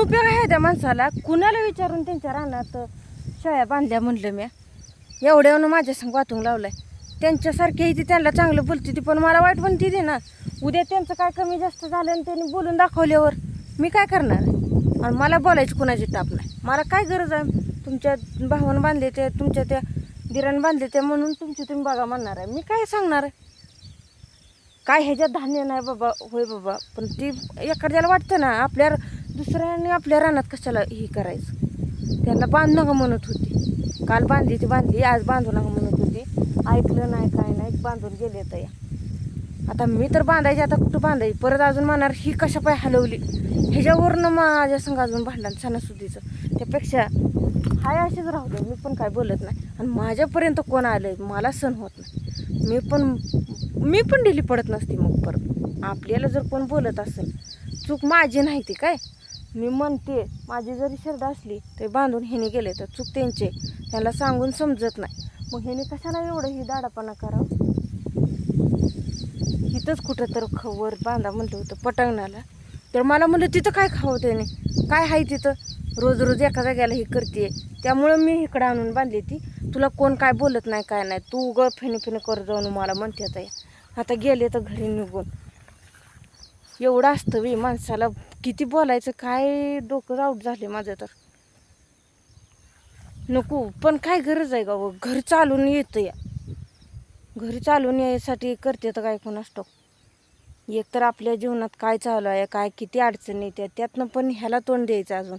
उपयोग आहे त्या माणसाला. कुणाला विचारून त्यांच्या रानात शाळा बांधल्या म्हणलं मी? एवढ्यानं माझ्या संग वाटून लावलाय. त्यांच्यासारखी ती त्यांना चांगलं बोलते ती पण मला वाईट पण ती ना. उद्या त्यांचं काय कमी जास्त झालं आणि त्यांनी बोलून दाखवल्यावर मी काय करणार? आहे? आणि मला बोलायची कुणाची टाप नाही. मला काय गरज आहे? तुमच्या भावानं बांधले ते तुमच्या त्या दिरानं बांधले ते म्हणून तुमची तुम्ही बघा म्हणणार आहे. मी काय सांगणार आहे? काय ह्याच्यात धान्य नाही बाबा होय बाबा. पण ती एखाद्याला वाटतं ना आपल्या दुसऱ्याने आपल्या रानात कशाला हे करायचं? त्यांना बांधू नका म्हणत होती. काल बांधली ती बांधली आज बांधू नका म्हणत होती. ऐकलं नाही काय नाही बांधून गेले तर या. आता मी तर बांधायची आता कुठं बांधायची? परत अजून म्हणणार ही कशा पाय हलवली? ह्याच्यावरनं माझ्या संग अजून भांडण सणासुदीचं. त्यापेक्षा हाय असेच राहू दे मी पण काय बोलत नाही. आणि माझ्यापर्यंत कोण आलं मला सण होत नाही. मी पण मी पण ढिली पडत नसते मग परत. आपल्याला जर कोण बोलत असेल चूक माझी नाही ती काय? मी म्हणते माझी जरी श्रद्धा असली तरी बांधून ह्याने गेले तर चूक त्यांचे. ह्याला सांगून समजत नाही. मग ह्याने कशाला एवढं ही दाडापणा करावं? इथंच कुठं तर खवर बांधा म्हणलं होतं पटांगणाला. तर मला म्हणलं तिथं काय खावं त्याने? काय आहे तिथं? रोज रोज एका जाग्याला ही करते त्यामुळं मी इकडं आणून बांधली ती. तुला कोण काय बोलत नाही काय नाही. तू उगं फेने फेने कर जाऊन मला म्हणते आता आता गेले तर घरी निघून. एवढं असतं वी माणसाला. किती बोलायचं? काय डोकं आऊट झाले माझं तर. नको पण काय गरज आहे गावं हो? घर चालून येतं या घरी चालून यायसाठी करते तर काय कोण असतो एक तर आपल्या जीवनात काय चालू आहे काय किती अडचणी येते त्यातनं पण ह्याला तोंड द्यायचं अजून.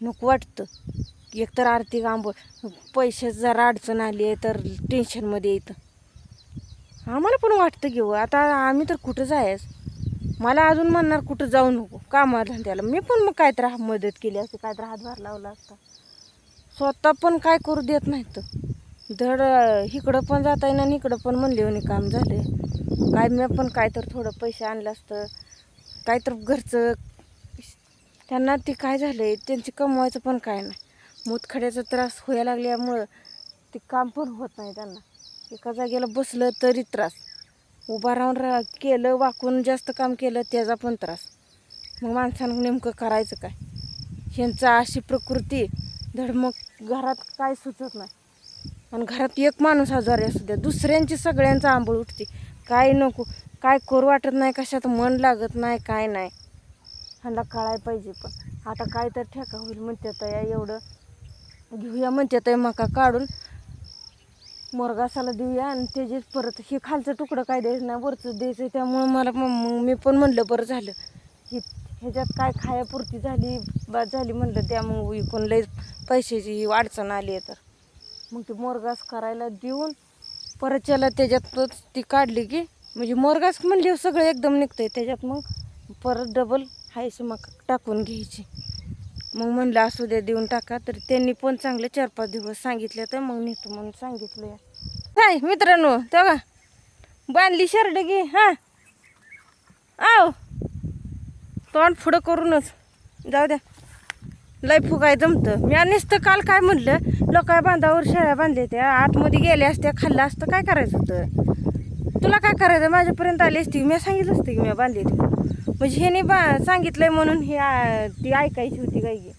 नको वाटतं. एकतर आर्थिक आंबोळ पैशात जरा अडचण आली आहे तर टेन्शनमध्ये येतं. आम्हाला पण वाटतं घेऊ हो, आता आम्ही तर कुठं जायच? मला अजून म्हणणार कुठं जाऊ नको कामाधंद्याला मी पण मग काय तर मदत केली असते काय तर हातभार लावला असता. स्वतः पण काय करू देत नाहीत. धड इकडं पण जाता येईना आणि इकडं पण म्हणले म्हणे काम झाले काय मी पण काय तर थोडं पैसे आणलं असतं. काय तर घरचं त्यांना ते काय झालंय त्यांचे कमवायचं पण काय नाही. मुतखड्याचा त्रास व्हायला लागल्यामुळं ते काम पण होत नाही त्यांना. एका जागेला बसलं तरी त्रास. उभा राहून रा केलं वाकून जास्त काम केलं त्याचा पण त्रास. मग माणसानं नेमकं करायचं काय? ह्यांचं अशी प्रकृती धड मग घरात काय सुचत नाही. आणि घरात एक माणूस आजारी असू द्या दुसऱ्यांची सगळ्यांचा आंबळ उठते. काय नको काय करू वाटत नाही कशात मन लागत नाही काय नाही. ह्यांना कळायला पाहिजे पण. आता काय तर ठेका होईल म्हणतात या एवढं घेऊया म्हणतात मका काढून. मोरगासाला देऊया आणि त्याचे परत हे खालचं तुकडं काय द्यायचं नाही वरचं द्यायचं त्यामुळं मला मग मग मी पण म्हणलं बरं झालं. हे ह्याच्यात काय खायापुरती झाली बाद झाली म्हणलं त्या मग इकून लई पैशाची अडचण आली आहे तर. मग ते मोरगास करायला देऊन परत त्याला त्याच्यातच ती काढली की म्हणजे मोरगास म्हणले सगळं एकदम निघतं आहे त्याच्यात मग परत डबल हायशी मग टाकून घ्यायची. मग म्हणलं असू द्या देऊन टाका. तर त्यांनी पण चांगले चार पाच दिवस सांगितले तर मग नेतो म्हणून सांगितलं. काय मित्रांनो तेव्हा बांधली शर्ट घे हां. आव. तोंड पुढं करूनच. जाऊ द्या. लय फुगाय जमतं. मी आणि नुसतं काल काय म्हणलं लोकाय बांधावर शेळ्या बांधल्या त्या आतमध्ये गेल्या असत्या खाल्लं असतं काय करायचं होतं? तुला काय करायचं? माझ्यापर्यंत आली असती. मी सांगितलं असतं की मी बांधली होती. म्हणजे ह्याने बा सांगितलंय म्हणून हे ती ऐकायची होती काय की.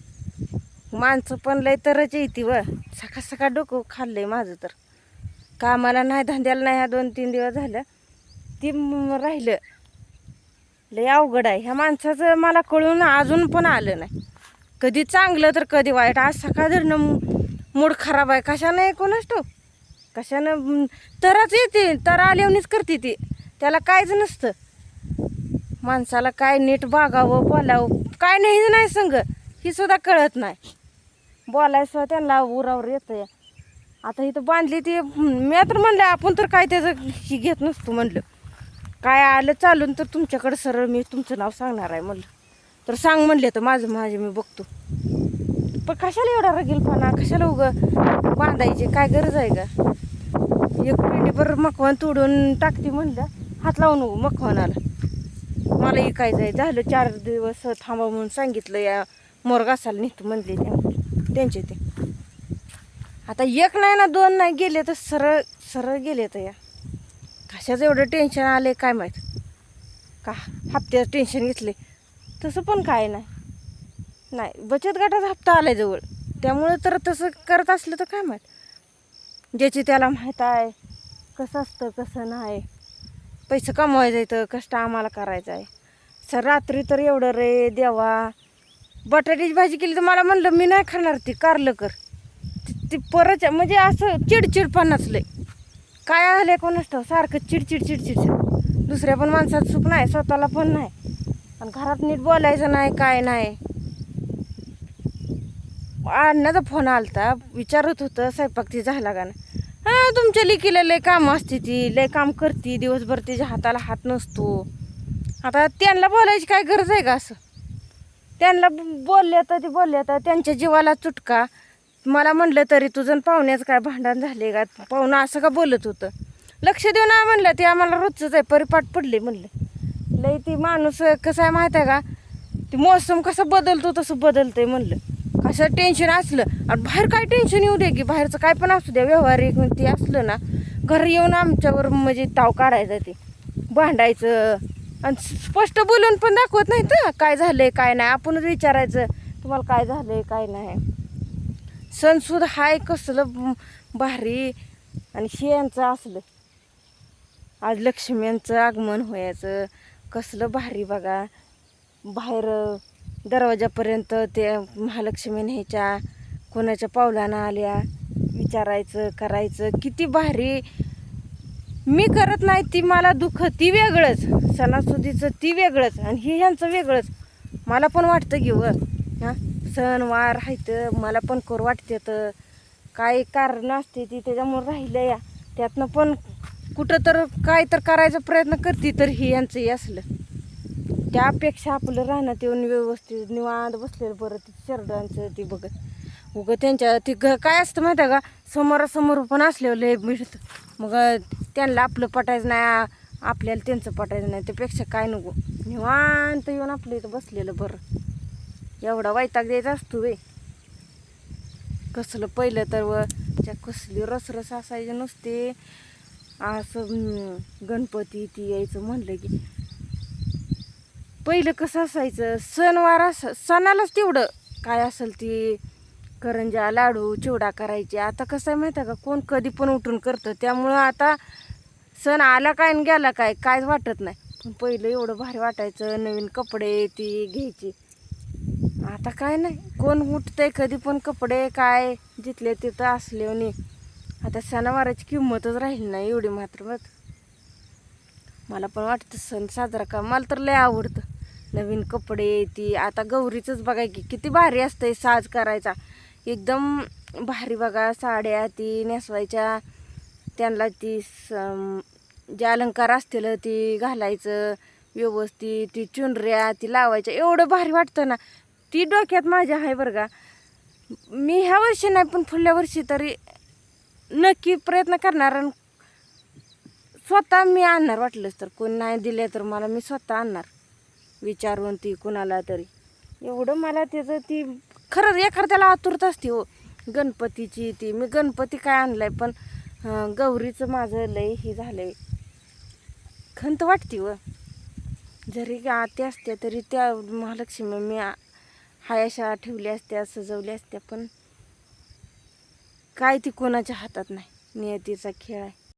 माणसं पण लय तरच येते व सकाळ सकाळ डोकं खाल्लंय माझं तर. कामाला नाही धंद्याला नाही ह्या दोन तीन दिवस झालं. ती राहिलं. लय अवघड आहे. ह्या माणसाचं मला कळून अजून पण आलं नाही. कधी चांगलं तर कधी वाईट. आज सकाळ जर मूड खराब आहे. कशानं ऐकूनच कोणाच तो? कशानं तरच येते. तर आल्यावनीच करते ती. त्याला काहीच नसतं. माणसाला काय नीट बागावं बोलावं काय नाही नाही संग. ही सुद्धा कळत नाही. बोलायचं त्यांना उरावर येतं आता इथं बांधली ती मी तर म्हणलं आपण तर काय त्याचं ही घेत नसतो म्हणलं. काय आलं चालून तर तुमच्याकडे सरळ मी तुमचं नाव सांगणार आहे म्हणलं. तर सांग म्हणले तर माझं माझे मी बघतो. पण कशाला एवढा रगीलपणा? कशाला उगं बांधायची काय गरज आहे का एक पिंडीभर मखवान तोडून टाकते म्हणलं. हात लावून नको मखवानाला मला इकायचं आहे झालं चार दिवस थांबा म्हणून सांगितलं या मोरगासाला निघतो म्हणले त्यांचे ते. आता एक नाही ना दोन नाही गेले तर सरळ सरळ गेले तर या. कशाचं एवढं टेन्शन आलं काय माहीत? का हप्त्याचं टेन्शन घेतले तसं पण काय नाही. नाही बचत गटाचा हप्ता आलाय जवळ. त्यामुळं तर तसं करत असलं तर काय माहीत? ज्याची त्याला माहीत आहे कसं असतं कसं नाही. पैसे कमवायचं तर कष्ट आम्हाला करायचं आहे. सर रात्री तर एवढं रे देवा. बटाट्याची भाजी केली तर मला म्हणलं मी नाही खाणार ती कारलं कर. ती- परच परत म्हणजे असं चिडचिडपणा नसलंय काय आलं आहे असतं सारखं चिडचिड चिडचिड. दुसऱ्या पण माणसात सुख नाही स्वतःला पण नाही. आणि घरात नीट बोलायचं नाही काय नाही. अण्णाचा फोन आलता विचारत होतं स्वयंपाक ती झाला का नाही? तुमच्या लिकीला लय काम असते ती लय काम करते दिवसभर तिच्या हाताला हात नसतो. आता त्यांना बोलायची काय गरज आहे का असं? त्यांना बोलले तर ते बोलले तर त्यांच्या जीवाला चुटका. मला म्हणलं तरी तुझं पाहुण्याचं काय भांडण झाले का? पाहुणं असं का बोलत होतं? लक्ष देऊ ना म्हणलं ते आम्हाला रोजच आहे परिपाठ पडले म्हणलं. लई ती माणूस कसं आहे माहीत आहे का? ते मोसम कसं बदलतो तसं बदलतंय म्हणलं. कसं टेन्शन असलं. आणि बाहेर काय टेन्शन येऊ दे की बाहेरचं काय पण असू द्या व्यवहारिक ते असलं ना घरी येऊन आमच्यावर म्हणजे ताव काढायचं ते. भांडायचं. आणि स्पष्ट बोलून पण दाखवत नाही तर काय झालंय काय नाही. आपणच विचारायचं तुम्हाला काय झालंय काय नाही. सणसुद हाय कसलं भारी. आणि शेयांचं असलं. आज लक्ष्म्यांचं आगमन व्हायचं कसलं भारी बघा. बाहेर दरवाजापर्यंत ते महालक्ष्मी न्यायच्या कोणाच्या पावलानं आल्या विचारायचं करायचं. किती भारी. मी करत नाही ती मला दुःख ती वेगळंच. सणासुदीचं ती वेगळंच आणि हे ह्यांचं वेगळंच. मला पण वाटतं घेऊ हां सण वार आहेत मला पण करू वाटते तर काय कारण असते ती त्याच्यामुळे राहिलं या. त्यातनं पण कुठं तर काय तर करायचा प्रयत्न करते तर हे यांचं असलं. त्यापेक्षा आपलं राहण्यात येऊन व्यवस्थित निवांत बसलेलं बरं ते शरडांचं ते बघत. उगं त्यांच्या ते घ काय असतं माहिती आहे का? समोरासमोर पण असल्यावर लय मिळतं मग त्यांना आपलं पटायचं नाही आपल्याला त्यांचं पटायचं नाही त्यापेक्षा काय नको. निवांत येऊन आपलं इथं बसलेलं बरं. एवढा वैताग द्यायचा असतो वे कसलं पहिलं तर व त्या कसली रसरस असायची नुसते. असं गणपती ती यायचं म्हणलं की पहिलं कसं असायचं? सणवार अस सणालाच तेवढं काय असेल ती? करंजा लाडू चिवडा करायचे. आता कसं आहे माहिती आहे का? कोण कधी पण उठून करतं. त्यामुळं आता सण आला काय आणि गेला काय काय वाटत नाही. पण पहिलं एवढं भारी वाटायचं नवीन कपडे ती घ्यायची. आता काय नाही. कोण उठतंय कधी पण कपडे काय जिथले तिथं असले आणि आता सणावाराची किंमतच राहिली नाही एवढी मात्र मग मला पण वाटतं सण साजरा का मला तर लय आवडतं. नवीन कपडे ती आता गौरीचंच बघा की किती भारी असतंय साज करायचा. एकदम भारी बघा साड्या ती नेसवायच्या. त्यांना ती स- जे अलंकार असतील ती घालायचं व्यवस्थित ती चुनऱ्या ती लावायच्या. एवढं भारी वाटतं ना. ती डोक्यात माझ्या आहे बरं का. मी ह्या वर्षी नाही पण पुढल्या वर्षी तरी नक्की प्रयत्न करणार आणि स्वतः मी आणणार वाटलंच तर. कोण नाही दिले तर मला मी स्वतः आणणार. विचारून ती कुणाला तरी. एवढं मला त्याचं ती खरंच एखाद्याला आतुरता असते हो. गणपतीची ती मी गणपती काय आणलाय पण गौरीचं माझं लय हे झालंय. खंत वाटते व हो. जरी आते असत्या तरी त्या महालक्ष्मी मी हायाशा ठेवल्या असत्या सजवल्या असत्या पण काय ती कोणाच्या हातात नाही नियतीचा खेळ आहे.